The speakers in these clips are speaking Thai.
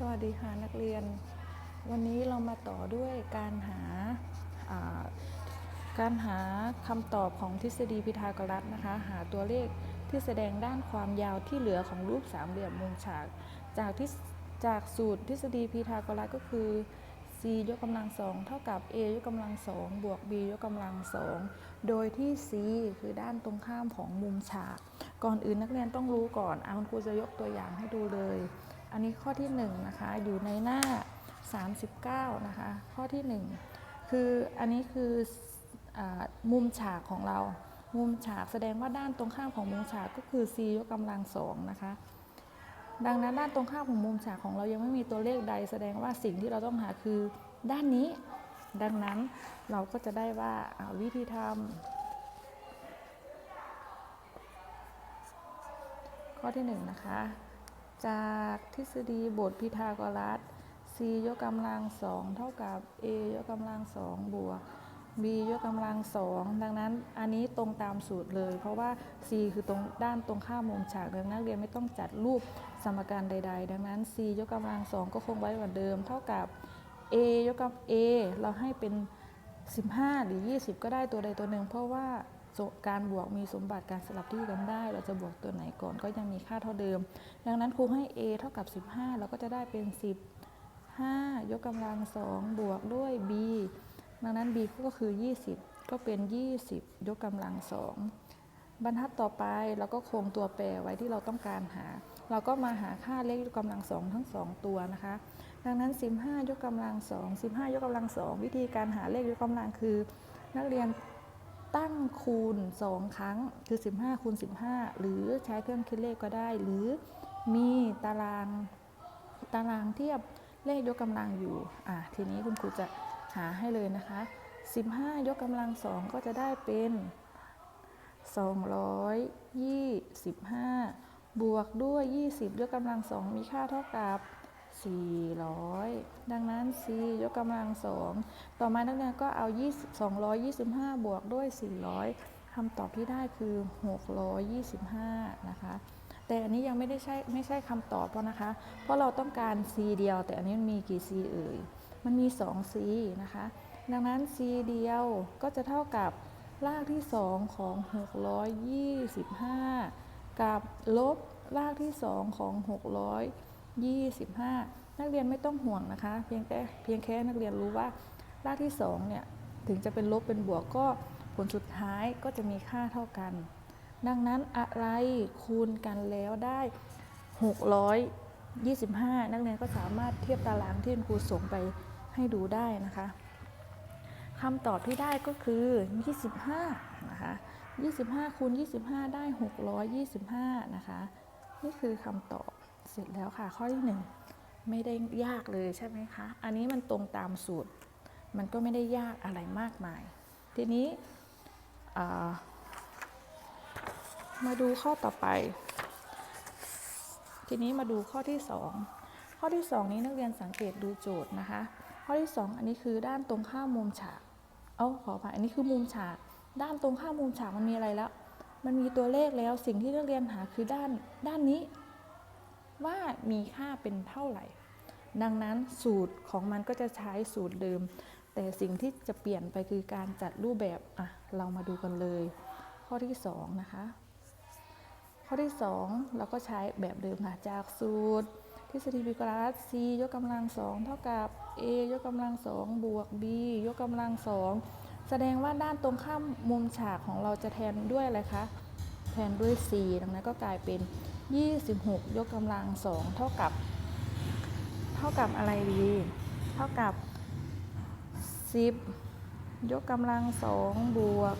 สวัสดีค่ะนักเรียน วันนี้เรามาต่อด้วยการหาาการหาคำตอบของทฤษฎีพีทาโกรัสนะคะ หาตัวเลขที่แสดงด้านความยาวที่เหลือของรูปสามเหลี่ยมมุมฉาก จากที่จากสูตรทฤษฎีพีทาโกรัสก็คือ c ยกกำลังสองเท่ากับ a ยกกำลังสองบวก b ยกกำลังสองโดยที่ c คือด้านตรงข้ามของมุมฉาก ก่อนอื่นนักเรียนต้องรู้ก่อนอาคุณครูจะยกตัวอย่างให้ดูเลย ข้อที่1นะคะอยู่ในหน้า 39นะคะข้อที่ 1 คืออันนี้คืออมุมฉากของเรา มุมฉากแสดงว่าด้านตรงข้ามของมุมฉากก็คือ c ยกกำลังสองนะคะดังนั้นด้านตรงข้ามของมุมฉากของเรายังไม่มีตัวเลขใด แสดงว่าสิ่งที่เราต้องหาคือด้านนี้ ดังนั้นเราก็จะได้ว่าอ่าวิธีทำข้อที่หนึ่งนะคะ จากทฤษฎีบทพีทาโกรัส c ยกกำลังสองเท่ากับ a ยกกำลังสองบวก b ยกกำลังสองดังนั้นอันนี้ตรงตามสูตรเลย เพราะว่า c คือตรงด้านตรงข้ามมุมฉากดังนั้นนักเรียนไม่ต้องจัดรูปสมการใด ๆ ดังนั้น c ยกกำลังสองก็คงไว้เหมือนเดิม เท่ากับ a ยกกำ a เราให้เป็น 15 หรือ 20 ก็ได้ตัวใดตัวหนึ่ง เพราะว่า การบวกมีสมบัติการสลับที่กันได้ เราจะบวกตัวไหนก่อนก็ยังมีค่าเท่าเดิม ดังนั้นครูให้ a เท่ากับ 15 เราก็จะได้เป็น 15 ยกกำลังสองบวกด้วย b ดังนั้น b ก็คือ 20 ก็เป็น 20 ยกกำลังสองบรรทัดต่อไปเราก็คงตัวแปรไว้ที่เราต้องการหา เราก็มาหาค่าเลขยกกำลังสองทั้งสองตัวนะคะ ดังนั้น 15 ยกกำลังสอง15 ยกกำลังสองวิธีการหาเลขยกกำลังคือ นักเรียน ตั้งคูณ 2 ครั้งคือ 15คูณ15 หรือใช้เครื่องคิดเลขก็ได้ หรือมีตารางตารางเทียบเลขยกกำลังอยู่อะทีนี้คุณครูจะหาให้เลยนะคะ 15 ยกกำลังสองก็จะได้เป็น 225 บวกด้วย 20 ยกกำลังสองมีค่าเท่ากับ 400 ดังนั้น c ยกกำลังสองต่อมานักเรียนก็เอา 20 225 บวกด้วย 400คำตอบที่ได้คือ 625 นะคะ แต่อันนี้ยังไม่ได้ใช่ไม่ใช่คำตอบเพราะนะคะ เพราะเราต้องการ c เดียว แต่อันนี้มันมีกี่ c เอ่ย มันมี 2 c นะคะ ดังนั้น c เดียวก็จะเท่ากับรากที่ 2 ของ 625 กับลบรากที่ 2 ของ 600 25 นักเรียนไม่ต้องห่วงนะคะ เพียงแต่เพียงแค่นักเรียนรู้ว่ารากที่2เนี่ยถึงจะเป็นลบเป็นบวกก็ผลสุดท้ายก็จะมีค่าเท่ากัน ดังนั้นอะไรคูณกันแล้วได้ 625 นักเรียนก็สามารถเทียบตารางที่คุณครูส่งไปให้ดูได้นะคะคำตอบที่ได้ก็คือ 25 นะคะ 25คูณ25 ได้ 625 นะคะ นี่คือคำตอบ เสร็จแล้วค่ะข้อที่ 1 ไม่ได้ยากเลยใช่ไหมคะ อันนี้มันตรงตามสูตร มันก็ไม่ได้ยากอะไรมากมาย ทีนี้มาดูข้อต่อไป ทีนี้มาดูข้อที่ 2 ข้อที่ 2 นี้นักเรียนสังเกตดูโจทย์นะคะ ข้อที่ 2 อันนี้คือด้านตรงข้ามมุมฉาก เอาขออภัยอันนี้คือมุมฉาก ด้านตรงข้ามมุมฉากมันมีอะไรแล้ว มันมีตัวเลขแล้วสิ่งที่นักเรียนหาคือด้านด้านนี้ ว่ามีค่าเป็นเท่าไหร่ ดังนั้นสูตรของมันก็จะใช้สูตรเดิม แต่สิ่งที่จะเปลี่ยนไปคือการจัดรูปแบบอะเรามาดูกันเลย ข้อที่2นะคะข้อที่ 2 เราก็ใช้แบบเดิมค่ะจากสูตรทฤษฎีพิกรัส c ยกกำลังสองเท่ากับ a ยกกำลังสองบวก b ยกกำลังสองแสดงว่าด้านตรงข้ามมุมฉากของเราจะแทนด้วยอะไรคะ แทนด้วย c ดังนั้นก็กลายเป็น 26 ยกกำลังสองเท่ากับ เท่ากับอะไรดี เท่ากับ 10 ยกกำลังสองบวก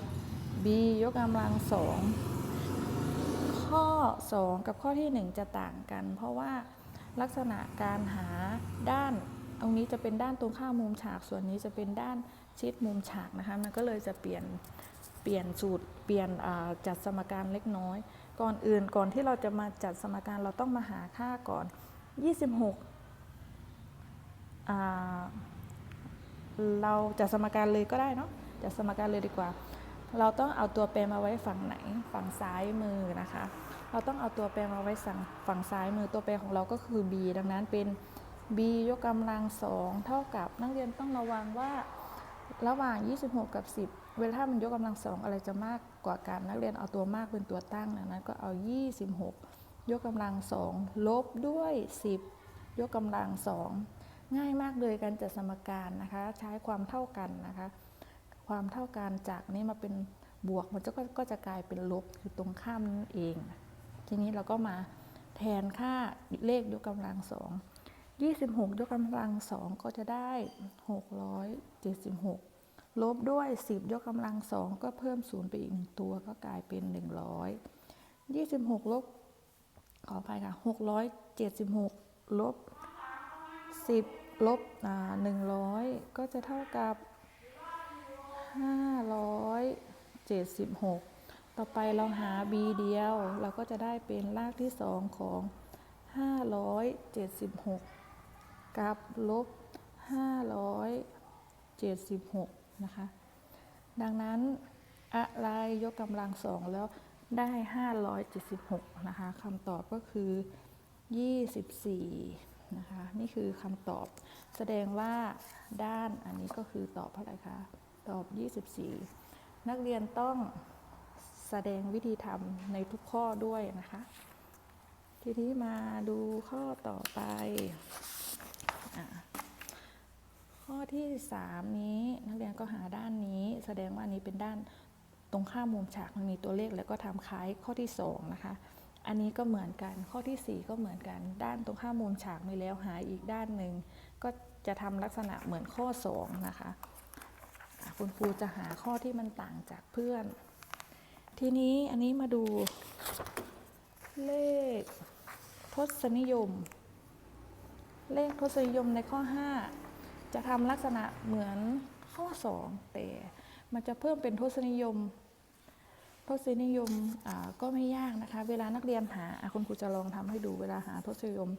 b ยกกำลังสองข้อ 2 กับข้อที่ 1 จะต่างกัน เพราะว่าลักษณะการหาด้านตรงนี้จะเป็นด้านตรงข้ามมุมฉาก ส่วนนี้จะเป็นด้านชิดมุมฉากนะคะ มันก็เลยจะเปลี่ยน เปลี่ยนสูตร เปลี่ยนจัดสมการเล็กน้อย ก่อนอื่นก่อนที่เราจะมาจัดสมการเราต้องมาหาค่าก่อน 26 เราจัดสมการเลยก็ได้เนาะจัดสมการเลยดีกว่า เราต้องเอาตัวแปรมาไว้ฝั่งไหนฝั่งซ้ายมือนะคะ เราต้องเอาตัวแปรมาไว้ฝั่งฝั่งซ้ายมือตัวแปรของเราก็คือ b ดังนั้นเป็น b ยกกำลังสองเท่ากับนักเรียนต้องระวังว่า ระหว่าง 26 กับ 10 เวลามันยกกำลังสองอะไรจะมากกว่ากันนักเรียนเอาตัวมากเป็นตัวตั้งดังนั้นก็เอา 26 ยกกำลังสองลบด้วย 10 ยกกำลังสองง่ายมากเลยการจัดสมการนะคะ ใช้ความเท่ากันนะคะ ความเท่ากันจากนี้มาเป็นบวกมันจะก็ก็จะกลายเป็นลบคือตรงข้ามนั่นเอง ทีนี้เราก็มาแทนค่าเลขยกกำลังสอง 26 ยกกำลังสองก็จะได้ 676 ลบด้วย 10 ยกกำลังสองก็เพิ่มศูนย์ไปอีกหนึ่งตัวก็กลายเป็น 100 26 ลบขออภัยค่ะ 676 ลบ 10 ลบอ่า100ก็จะเท่ากับ 576 ต่อไปเราหา b เดียว เราก็จะได้เป็นรากที่2ของ576 กับลบ 576 นะคะ ดังนั้นอะไรยกกำลังสองแล้วได้ 576 นะคะคำตอบก็คือ 24 นะคะ นี่คือคำตอบ แสดงว่าด้านอันนี้ก็คือตอบเท่าไหร่คะ ตอบ 24 นักเรียนต้องแสดงวิธีทำในทุกข้อด้วยนะคะ ทีนี้มาดูข้อต่อไป ข้อที่ 3 นี้นักเรียนก็หาด้านนี้ แสดงว่าอันนี้เป็นด้านตรงข้ามมุมฉากมันมีตัวเลขแล้วก็ทำคล้ายข้อที่ 2 นะคะ อันนี้ก็เหมือนกันข้อที่ 4 ก็เหมือนกัน ด้านตรงข้ามมุมฉากมีแล้วหาอีกด้านหนึ่งก็จะทำลักษณะเหมือนข้อ 2 นะคะคุณครูจะหาข้อที่มันต่างจากเพื่อน ทีนี้อันนี้มาดูเลขทศนิยม เลขทศนิยมในข้อ 5 จะทำลักษณะเหมือนข้อ 2 แต่มันจะเพิ่มเป็นทศนิยม ทศนิยมก็ไม่ยากนะคะ เวลานักเรียนหาคุณครูจะลองทำให้ดูเวลาหาทศนิยม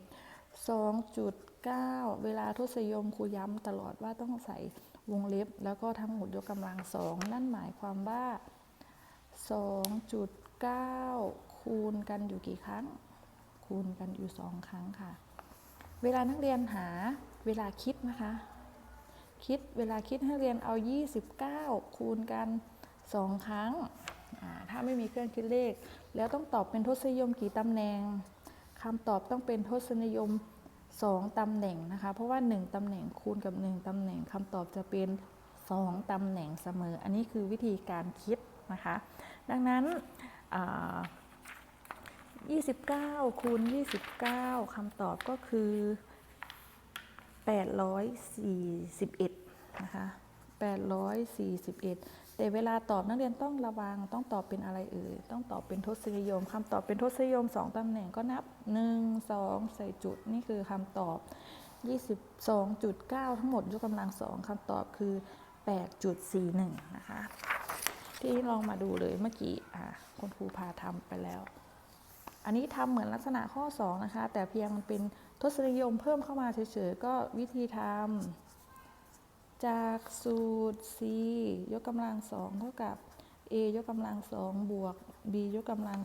2.9 เวลาทศนิยมครูย้ำตลอดว่าต้องใส่วงเล็บ แล้วก็ทั้งหมดยกกำลังสองนั่นหมายความว่า 2.9 คูณกันอยู่กี่ครั้ง คูณกันอยู่สองครั้งค่ะ เวลานักเรียนหาเวลาคิดนะคะ คิดเวลาคิดให้เรียนเอา 29 คูณกัน 2 ครั้ง ถ้าไม่มีเครื่องคิดเลข แล้วต้องตอบเป็นทศนิยมกี่ตำแหน่งคำตอบต้องเป็นทศนิยม 2 ตำแหน่งนะคะ เพราะว่า 1 ตำแหน่งคูณกับ 1 ตำแหน่งคำตอบจะเป็น 2 ตำแหน่งเสมอ อันนี้คือวิธีการคิดนะคะ ดังนั้นอ่า 29คูณ29คำตอบก็คือ 841 นะคะ 841 แต่เวลาตอบนักเรียนต้องระวังต้องตอบเป็นอะไรเอ่ยต้องตอบเป็นทศนิยมคำตอบเป็นทศนิยม 2ตำแหน่งก็นับ 1 2 ใส่จุดนี่คือคำตอบ 22.9 ทั้งหมดยกกำลัง2คำตอบคือ 8.41 นะคะ ที่ลองมาดูเลยเมื่อกี้อะคุณครูพาทำไปแล้ว อันนี้ทำเหมือนลักษณะข้อ 2 นะคะ แต่เพียงมันเป็นทศนิยมเพิ่มเข้ามาเฉยๆ ก็วิธีทำจากสูตร c ยกกำลัง2เท่ากับ a ยกกำลัง2บวก b ยกกำลัง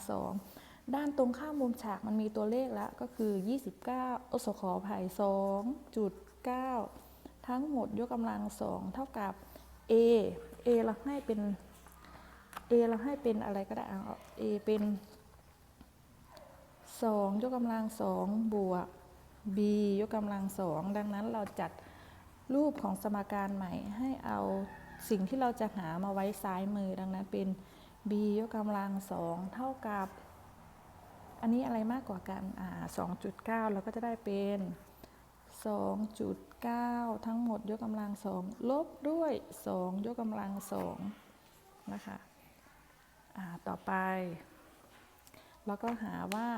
2ด้านตรงข้ามมุมฉากมันมีตัวเลขแล้วก็คือ 29โอสขออภัย2.9 ทั้งหมดยกกำลัง2เท่ากับ a a เราให้เป็น a เราให้เป็นอะไรก็ได้เอา a เป็น 2 ยกกำลัง2บวก b ยกกำลัง2ดังนั้นเราจัดรูปของสมการใหม่ให้เอาสิ่งที่เราจะหามาไว้ซ้ายมือดังนั้นเป็น b ยกกำลัง2เท่ากับ อันนี้อะไรมากกว่ากันอ่า2.9 เราก็จะได้เป็น 2.9 ทั้งหมดยกกำลัง2ลบด้วย 2 ยกกำลัง2นะคะต่อไป แล้วก็หาว่า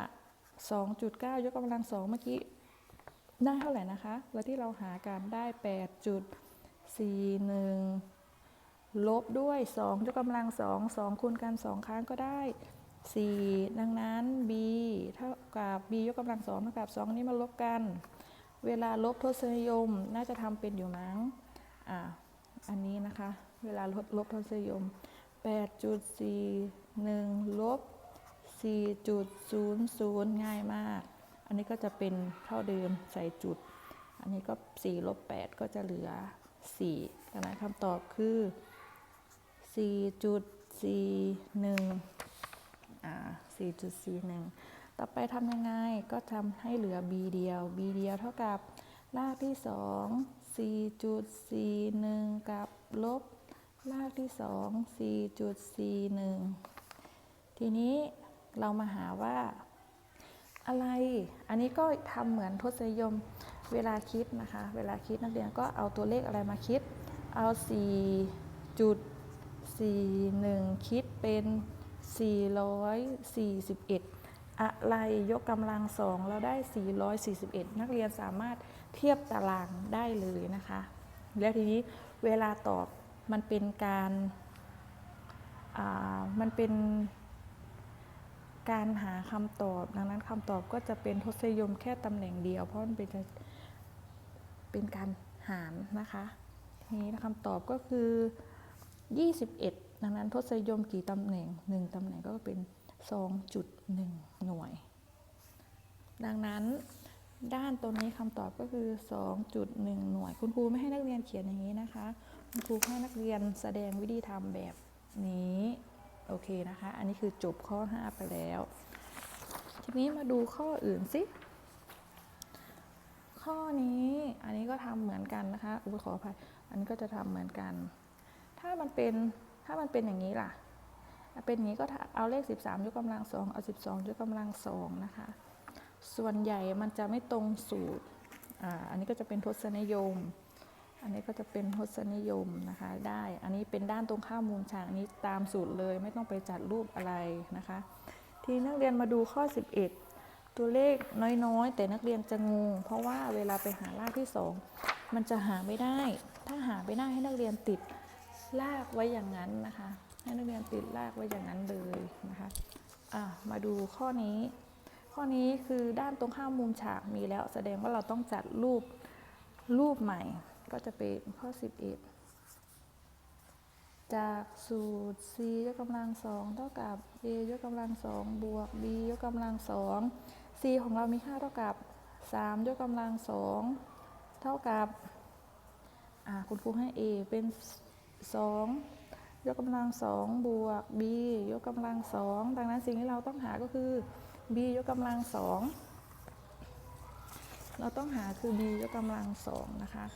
2.9 ยกกำลัง2เมื่อกี้ได้เท่าไหร่นะคะ แล้วที่เราหากันได้ 8.41 ลบด้วย 2 ยกกำลัง2 2คูณกัน 2 ครั้งก็ได้ 4 ดังนั้น b เท่ากับ b ยกกำลัง2เท่ากับ 2 นี้มาลบกัน เวลาลบทศนิยมน่าจะทำเป็นอยู่มั้งอ่าอันนี้นะคะ เวลาลบลบทศนิยม 8.41 ลบ 4.00 ง่ายมาก อันนี้ก็จะเป็นเท่าเดิมใส่จุด อันนี้ก็4ลบ8ก็จะเหลือ 4 ดังนั้นคำตอบคือ 4.41 อ่า 4.41 ต่อไปทำยังไง ก็ทำให้เหลือ b เดียว b เดียวเท่ากับรากที่ 2 4.41 กับลบรากที่ 2 4.41 ทีนี้ เรามาหาว่าอะไร อันนี้ก็ทำเหมือนทศนิยมเวลาคิดนะคะ เวลาคิดนักเรียนก็เอาตัวเลขอะไรมาคิด เอา 4.41 คิดเป็น 441 อะไรยกกำลังสองเราได้ 441 นักเรียนสามารถเทียบตารางได้เลยนะคะ แล้วทีนี้เวลาตอบมันเป็นการ มันเป็น การหาคำตอบ ดังนั้นคำตอบก็จะเป็นทศนิยมแค่ตำแหน่งเดียว เพราะมันเป็นเป็นการหารนะคะทีนี้คำตอบก็คือ 21 ดังนั้นทศนิยมกี่ตำแหน่ง 1ตำแหน่งก็เป็น 2.1 หน่วย ดังนั้นด้านตัวนี้คำตอบก็คือ 2.1 หน่วย คุณครูไม่ให้นักเรียนเขียนอย่างนี้นะคะ คุณครูให้นักเรียนแสดงวิธีทำแบบนี้ โอเคนะคะ อันนี้คือจบข้อ 5 ไปแล้ว ทีนี้มาดูข้ออื่นสิ ข้อนี้อันนี้ก็ทำเหมือนกันนะคะ อุ้ยขออภัย อันนี้ก็จะทำเหมือนกัน ถ้ามันเป็นถ้ามันเป็นอย่างนี้ล่ะ เป็นอย่างนี้ก็เอาเลข 13 ยกกำลังสองเอา 12 ยกกำลังสองนะคะ ส่วนใหญ่มันจะไม่ตรงสูตรออันนี้ก็จะเป็นทศนิยม อันนี้ก็จะเป็นทศนิยมนะคะได้ อันนี้เป็นด้านตรงข้ามมูลฉากนี้ตามสูตรเลยไม่ต้องไปจัดรูปอะไรนะคะ ทีนักเรียนมาดูข้อ 11 ตัวเลขน้อยๆ แต่นักเรียนจะงง เพราะว่าเวลาไปหารากที่ 2 มันจะหาไม่ได้ ถ้าหาไม่ได้ให้นักเรียนติดลากไว้อย่างนั้นนะคะ ให้นักเรียนติดลากไว้อย่างนั้นเลยนะคะะมาดูข้อนี้ ข้อนี้คือด้านตรงข้ามมุมฉากมีแล้ว แสดงว่าเราต้องจัดรูปรูปใหม่ ก็จะเป็นข้อ 11 จากสูตร c ยกกำลังสองเท่ากับ a ยกกำลังสองบวก b ยกกำลังสอง c ของเรามีค่าเท่ากับ 3 ยกกำลังสองเท่ากับคุณครูให้ a เป็น 2 ยกกำลังสองบวก b ยกกำลังสองดังนั้นสิ่งที่เราต้องหาก็คือ b ยกกำลังสองเราต้องหาคือ b ยกกำลังสองนะคะ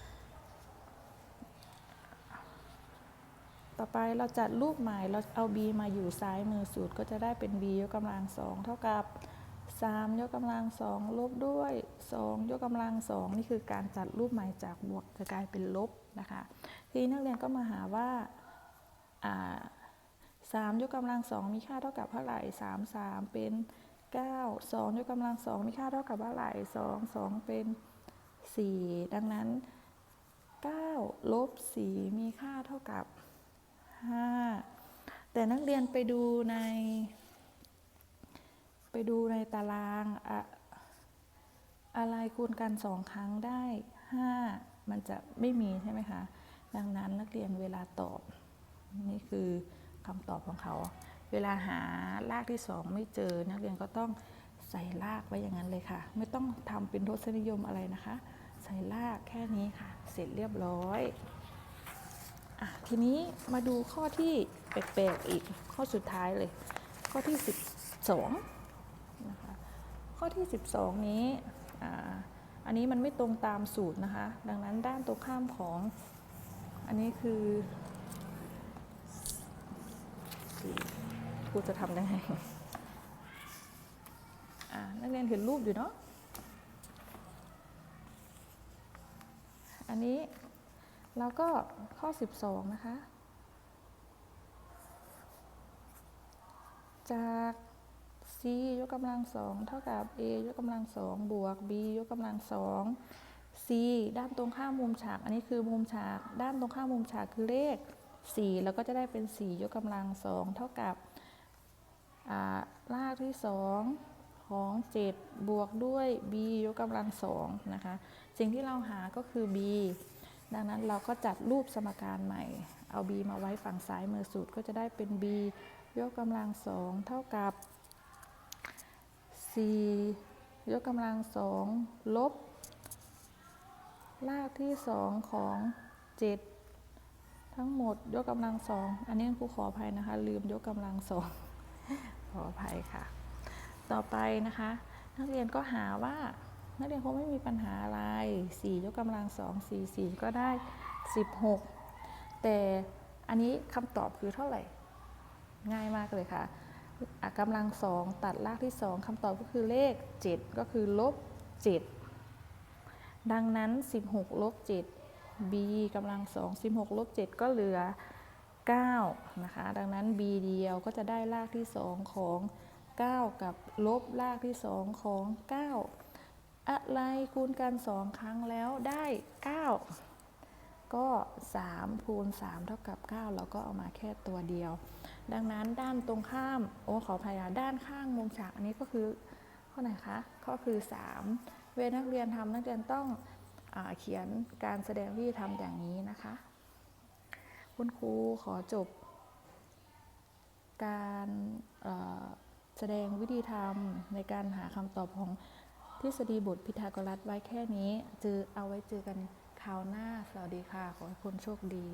ต่อไปเราจัดรูปใหม่เราเอา b มาอยู่ซ้ายมือสูตรก็จะได้เป็น b ยกกำลังสองเท่ากับ 3 ยกกำลังสองลบด้วย 2 ยกกำลังสองนี่คือการจัดรูปใหม่จากบวกจะกลายเป็นลบนะคะทีนักเรียนก็มาหาว่าอ่าสามยกกำลังสองมีค่าเท่ากับเท่าไหร่สามสามเป็นเก้าสองยกกำลังสองมีค่าเท่ากับเท่าไหร่สองสองเป็นสี่ดังนั้นเก้าลบสี่มีค่าเท่ากับ ห้าแต่นักเรียนไปดูใน ไปดูในตารางอะอะไรคูณกันสองครั้งได้ห้ามันจะไม่มีใช่ไหมคะ ดังนั้นนักเรียนเวลาตอบ นี่คือคำตอบของเขา เวลาหารากที่สองไม่เจอ นักเรียนก็ต้องใส่รากไว้อย่างนั้นเลยค่ะ ไม่ต้องทำเป็นทศนิยมอะไรนะคะ ใส่รากแค่นี้ค่ะ เสร็จเรียบร้อย ทีนี้มาดูข้อที่แปลกๆอีกข้อสุดท้ายเลย ข้อที่ 12นะคะข้อที่ 12 นี้อันนี้มันไม่ตรงตามสูตรนะคะ ดังนั้นด้านตรงข้ามของอันนี้คือครูจะทำได้ไงนักเรียนเห็นรูปอยู่เนาะอันนี้ เราก็ข้อ 12 นะคะ จาก c ยกกำลังสองเท่ากับ a ยกกำลังสองบวก b ยกกำลังสอง c ด้านตรงข้ามมุมฉาก อันนี้คือมุมฉาก ด้านตรงข้ามมุมฉากคือเลข 4 แล้วก็จะได้เป็น 4 ยกกำลังสองเท่ากับารากที่ 2 ของ 7 บวกด้วย b ยกกำลังสองนะคะ สิ่งที่เราหาก็คือ b ดังนั้นเราก็จัดรูปสมการใหม่ เอา b มาไว้ฝั่งซ้ายมือสูตรก็จะได้เป็น b ยกกำลังสองเท่ากับ4ยกกำลังสองลบ รากที่สองของเจ็ดทั้งหมดยกกำลังสองอันนี้ครูขออภัยนะคะ ลืมยกกำลังสองขออภัยค่ะ ต่อไปนะคะ นักเรียนก็หาว่า นักเรียนคงไม่มีปัญหาอะไร4ยกกำลังสอง4 4 ก็ได้ 16 แต่อันนี้คำตอบคือเท่าไหร่ ง่ายมากเลยค่ะกำลังสองตัดรากที่สองคำตอบก็คือเลข 7 ก็คือลบ 7 ดังนั้น 16ลบ7 b กำลังสอง16ลบ7ก็เหลือ 9 นะคะ ดังนั้น b เดียวก็จะได้รากที่2ของ 9 กับลบรากที่2ของ 9 อะไรคูณกัน 2 ครั้งแล้วได้ 9 ก็ 3 คูณ 3 เท่ากับ 9 เราก็เอามาแค่ตัวเดียว ดังนั้นด้านตรงข้าม โอ้ขอพยาด้านข้างมุมฉากอันนี้ก็คือข้อไหนคะก็คือ 3 เวนักเรียนทำนักเรียนต้องอเขียนการแสดงวิธีทำอย่างนี้นะคะ คุณครูขอจบ การแสดงวิธีทำในการหาคำตอบของ ทฤษฎีบทพิทาโกรัสไว้แค่นี้ เจอเอาไว้เจอกันคราวหน้า สวัสดีค่ะ ขอให้คุณโชคดี